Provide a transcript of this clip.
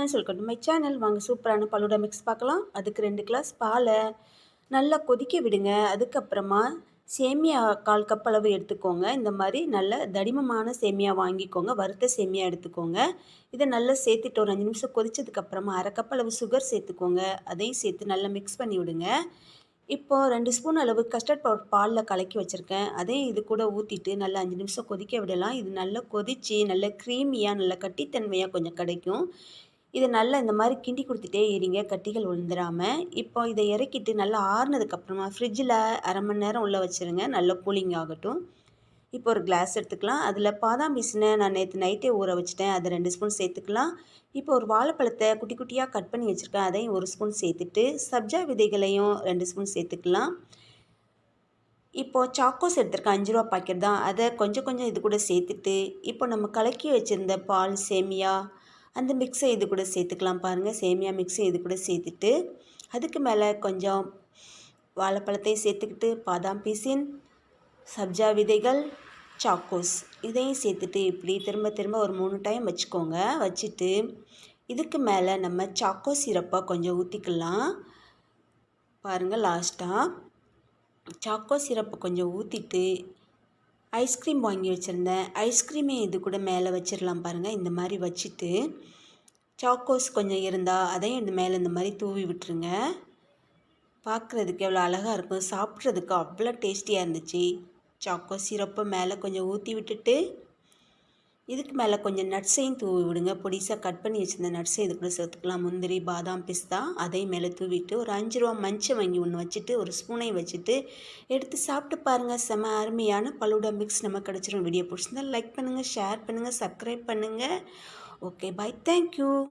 Friends welcome to my channel வாங்க சூப்பரான falooda mix பார்க்கலாம். அதுக்கு ரெண்டு கிளாஸ் பாலை நல்லா கொதிக்க விடுங்க. அதுக்கப்புறமா சேமியா கால் கப் அளவு எடுத்துக்கோங்க. இந்த மாதிரி நல்ல தடிமமான சேமியா வாங்கிக்கோங்க. வறுத்த சேமியா எடுத்துக்கோங்க. இதை நல்லா சேர்த்துட்டு ஒரு அஞ்சு நிமிஷம் கொதிச்சதுக்கப்புறமா அரை கப் அளவு சுகர் சேர்த்துக்கோங்க. அதையும் சேர்த்து நல்லா மிக்ஸ் பண்ணி விடுங்க. இப்போது ரெண்டு ஸ்பூன் அளவு கஸ்டர்ட் பவுடர் பாலில் கலக்கி வச்சுருக்கேன். அதையும் இது கூட ஊற்றிட்டு நல்லா அஞ்சு நிமிஷம் கொதிக்க விடலாம். இது நல்லா கொதித்து நல்ல க்ரீமியாக நல்ல கட்டித்தன்மையாக கொஞ்சம் கிடைக்கும். இதை நல்லா இந்த மாதிரி கிண்டி கொடுத்துட்டே இருங்க கட்டிகள் விழுந்துடாமல் இப்போ இதை இறக்கிட்டு நல்லா ஆறுனதுக்கப்புறமா ஃப்ரிட்ஜில் அரை மணி நேரம் உள்ளே வச்சுருங்க. நல்லா கூலிங் ஆகட்டும். இப்போ ஒரு கிளாஸ் எடுத்துக்கலாம். அதில் பாதாம் பீஸினை நான் நேற்று நைட்டே ஊற வச்சுட்டேன். அதை ரெண்டு ஸ்பூன் சேர்த்துக்கலாம். இப்போ ஒரு வாழைப்பழத்தை குட்டி குட்டியாக கட் பண்ணி வச்சுருக்கேன். அதையும் ஒரு ஸ்பூன் சேர்த்துட்டு சப்ஜா விதைகளையும் ரெண்டு ஸ்பூன் சேர்த்துக்கலாம். இப்போது சாக்கோஸ் எடுத்திருக்கேன். அஞ்சு ரூபா பாக்கெட் தான். அதை கொஞ்சம் கொஞ்சம் இது கூட சேர்த்துட்டு இப்போ நம்ம கலக்கி வச்சுருந்த பால் சேமியா அந்த மிக்ஸை இது கூட சேர்த்துக்கலாம் பாருங்கள் சேமியா மிக்ஸை இது கூட சேர்த்துட்டு அதுக்கு மேலே கொஞ்சம் வாழைப்பழத்தையும் சேர்த்துக்கிட்டு பாதாம் பீசின் சப்ஜா விதைகள் சாக்கோஸ் இதையும் சேர்த்துட்டு இப்படி திரும்ப திரும்ப ஒரு மூணு டைம் வச்சுக்கோங்க. வச்சுட்டு இதுக்கு மேலே நம்ம சாக்கோ சிரப்பை கொஞ்சம் ஊற்றிக்கலாம் பாருங்கள் லாஸ்ட்டாக சாக்கோ சிரப்பை கொஞ்சம் ஊற்றிட்டு ஐஸ்கிரீம் வாங்கி வச்சுருந்தேன். ஐஸ்கிரீமே இது கூட மேலே வச்சிடலாம் பாருங்கள் இந்த மாதிரி வச்சுட்டு சாக்கோஸ் கொஞ்சம் இருந்தால் அதையும் இந்த மேலே இந்த மாதிரி தூவி விட்டுருங்க. பார்க்குறதுக்கு எவ்வளோ அழகாக இருக்கும். சாப்பிட்றதுக்கு அவ்வளோ டேஸ்டியாக இருந்துச்சு. சாக்கோ சிரப்பை மேலே கொஞ்சம் ஊற்றி விட்டுட்டு இதுக்கு மேலே கொஞ்சம் நட்ஸையும் தூவி விடுங்க. பொடிசாக கட் பண்ணி வச்சுருந்த நட்ஸை இது கூட சேர்த்துக்கலாம். முந்திரி பாதாம் பிஸ்தா அதையும் மேலே தூவிட்டு ஒரு அஞ்சு ரூபா மஞ்சள் வாங்கி ஒன்று வச்சுட்டு ஒரு ஸ்பூனையும் வச்சுட்டு எடுத்து சாப்பிட்டு பாருங்கள் செம அருமையான பலூடா மிக்ஸ் நம்ம கிடச்சிரும். வீடியோ பிடிச்சிருந்தால் லைக் பண்ணுங்கள் ஷேர் பண்ணுங்கள் சப்ஸ்கிரைப் பண்ணுங்கள் ஓகே பாய் தேங்க்யூ